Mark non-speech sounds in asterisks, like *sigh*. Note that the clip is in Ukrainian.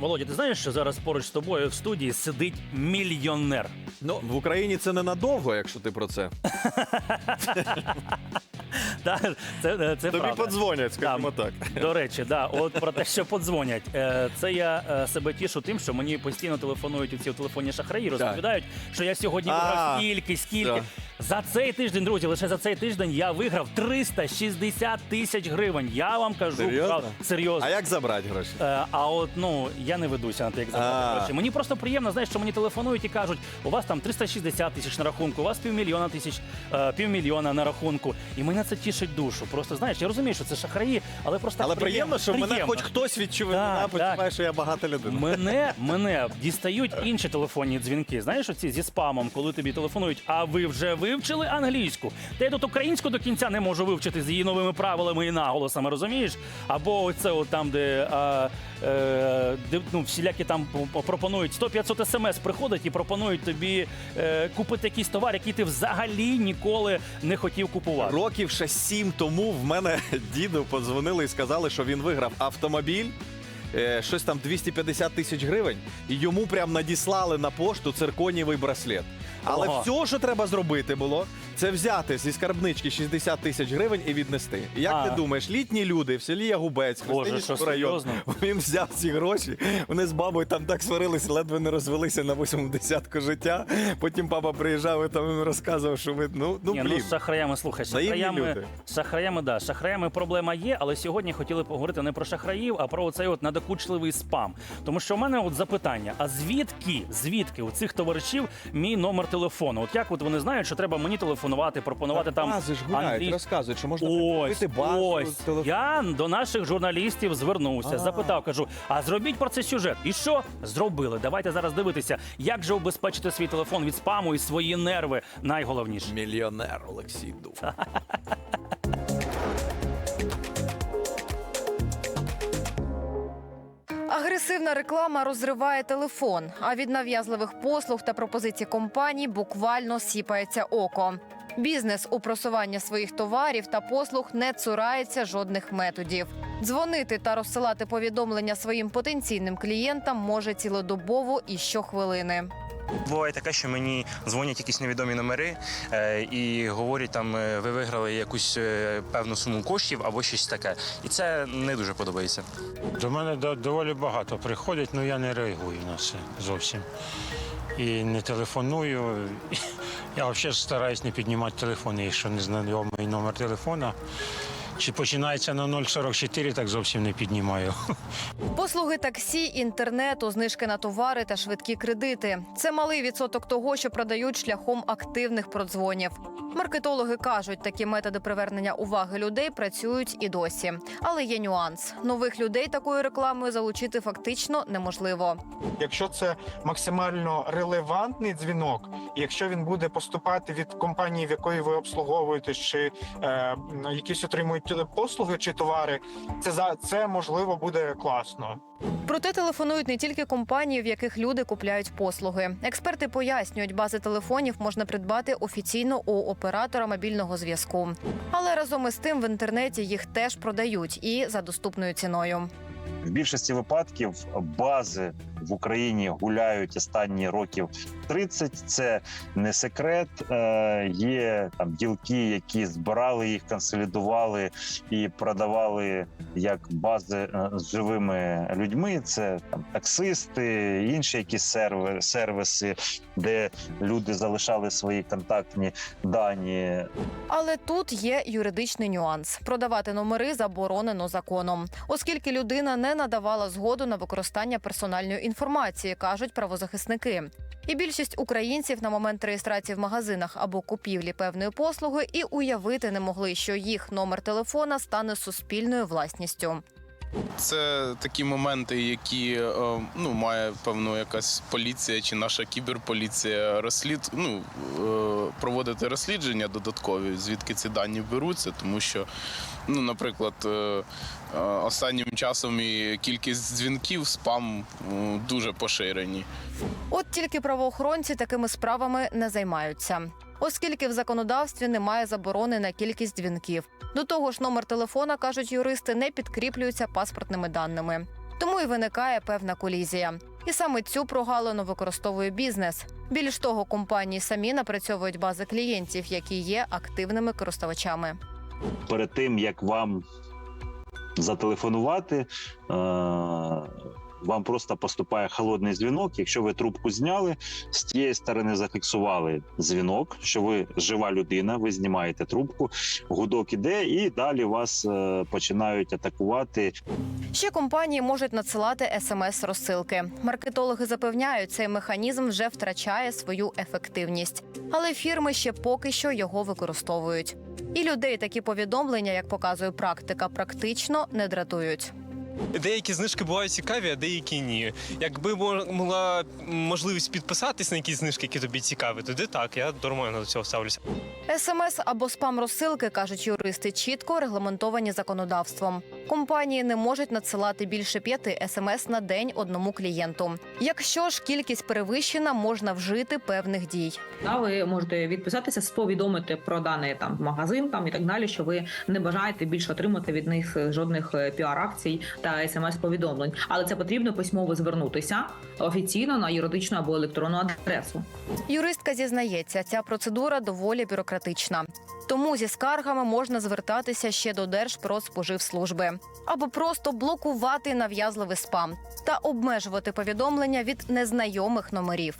Володя, ти знаєш, що зараз поруч з тобою в студії сидить мільйонер? Ну, в Україні це ненадовго, якщо ти про це. *laughs* Та, це, це Тобі правда. подзвонять, скажімо так. До речі, да, от про те, що подзвонять. Е, Це я е, себе тішу тим, що мені постійно телефонують ці телефонні шахраї, розповідають, що я сьогодні А, виграв скільки, скільки. За цей тиждень, друзі, лише за цей тиждень я виграв 360 тисяч гривень. Я вам кажу, Серйозно? правда, серйозно. А як забрати гроші? Е, А от ну я не ведуся на те, як А. забрати гроші. Мені просто приємно, знаєш, що мені телефонують і кажуть, у вас там 360 тисяч на рахунку, у вас півмільйона тисяч, е, півмільйона на рахунку. І мене це тішить душу. Просто знаєш, я розумію, що це шахраї, але просто Але приємно, що мене приємно. хоч хтось відчуває, Так, почуває, так. що я багата людина. Мене, *laughs* мене дістають інші телефонні дзвінки. Знаєш, оці зі спамом, коли тобі телефонують, а ви вже вивчили англійську. Та я тут українську до кінця не можу вивчити з її новими правилами і наголосами, розумієш? Або оце от там, де, а, е, де ну, всілякі там пропонують 100-500 смс приходять і пропонують тобі е, купити якийсь товар, який ти взагалі ніколи не хотів купувати. Років ще сім тому в мене *laughs* діду подзвонили і сказали, що він виграв автомобіль. Е, Щось там 250 тисяч гривень, і йому прям надіслали на пошту цирконівий браслет. Але Ага. все, що треба зробити було, це взяти зі скарбнички 60 тисяч гривень і віднести. І Як А. ти думаєш, літні люди в селі Ягубець, Боже, Христинівський що район, серйозно? він взяв ці гроші. Вони з бабою там так сварилися, ледве не розвелися на восьмому десятку життя. Потім папа приїжджав і там їм розказував, що ви ну, ну Ні, блін. ну з шахраями, слухай, з шахраями, люди. з шахраями, да, з шахраями проблема є, але сьогодні хотіли поговорити не про шахраїв, а про цей от надокучливий спам. Тому що в мене от запитання: а звідки, звідки у цих товаришів мій номер телефону? От як от вони знають, що треба мені телефонувати, пропонувати там Бази ж гуляють, англійсь- розказують, що можна Ось, купити базу. ось. телефон. Я до наших журналістів звернувся, А. запитав, кажу: а зробіть про це сюжет. І що? Зробили. Давайте зараз дивитися, як же убезпечити свій телефон від спаму і свої нерви. Найголовніше. Мільйонер Олексій Дух. *laughs* Агресивна реклама розриває телефон, а від нав'язливих послуг та пропозицій компаній буквально сіпається око. Бізнес у просування своїх товарів та послуг не цурається жодних методів. Дзвонити та розсилати повідомлення своїм потенційним клієнтам може цілодобово і щохвилини. Буває таке, що мені дзвонять якісь невідомі номери е, і говорять, там е, ви виграли якусь е, певну суму коштів або щось таке. І це не дуже подобається. До мене до- доволі багато приходять, але я не реагую на це зовсім. І не телефоную. Я взагалі стараюсь не піднімати телефон, якщо не знайомий номер телефона. Чи починається на 044, так зовсім не піднімаю. Послуги таксі, інтернету, знижки на товари та швидкі кредити це малий відсоток того, що продають шляхом активних продзвонів. Маркетологи кажуть, такі методи привернення уваги людей працюють і досі. Але є нюанс: нових людей такою рекламою залучити фактично неможливо. Якщо це максимально релевантний дзвінок, і якщо він буде поступати від компанії, в якої ви обслуговуєте, чи е, якісь отримують послуги чи товари, це за це можливо буде класно. Проте телефонують не тільки компанії, в яких люди купляють послуги. Експерти пояснюють, бази телефонів можна придбати офіційно у оператора мобільного зв'язку. Але разом із тим в інтернеті їх теж продають і за доступною ціною. В більшості випадків бази в Україні гуляють останні років 30. Це не секрет. Е, є там ділки, які збирали їх, консолідували і продавали як бази е, з живими людьми. Це там таксисти, інші якісь серви, сервіси, де люди залишали свої контактні дані. Але тут є юридичний нюанс: продавати номери заборонено законом, оскільки людина не надавала згоду на використання персональної інформації, кажуть правозахисники. І більшість українців на момент реєстрації в магазинах або купівлі певної послуги і уявити не могли, що їх номер телефона стане суспільною власністю. Це такі моменти, які е, ну, має певно якась поліція чи наша кіберполіція розслід, ну, е, проводити розслідження додаткові, звідки ці дані беруться, тому що, ну, наприклад, е, останнім часом і кількість дзвінків, спам дуже поширені. От тільки правоохоронці такими справами не займаються. Оскільки в законодавстві немає заборони на кількість дзвінків. До того ж, номер телефона кажуть юристи, не підкріплюється паспортними даними. Тому і виникає певна колізія. І саме цю прогалину використовує бізнес. Більш того, компанії самі напрацьовують бази клієнтів, які є активними користувачами. перед тим як вам зателефонувати, е- вам просто поступає холодний дзвінок. Якщо ви трубку зняли, з тієї сторони зафіксували дзвінок, що ви жива людина, ви знімаєте трубку, гудок іде, і далі вас е- починають атакувати Ще компанії можуть надсилати смс-розсилки. Маркетологи запевняють, цей механізм вже втрачає свою ефективність, але фірми ще поки що його використовують. І людей такі повідомлення, як показує практика, практично не дратують. Деякі знижки бувають цікаві, а деякі ні. Якби була можливість підписатись на якісь знижки, які тобі цікаві, тоді так, я нормально до цього ставлюся. СМС або спам-розсилки, кажуть юристи, чітко регламентовані законодавством. Компанії не можуть надсилати більше п'яти смс на день одному клієнту. Якщо ж кількість перевищена, можна вжити певних дій. Да, ви можете відписатися, сповідомити про даний там магазин там і так далі, що ви не бажаєте більше отримати від них е, жодних е, піар-акцій та смс-повідомлень. Але це потрібно письмово звернутися офіційно на юридичну або електронну адресу. Юристка зізнається, ця процедура доволі бюрократична. Тому зі скаргами можна звертатися ще до Держпродспоживслужби або просто блокувати нав'язливий спам та обмежувати повідомлення від незнайомих номерів.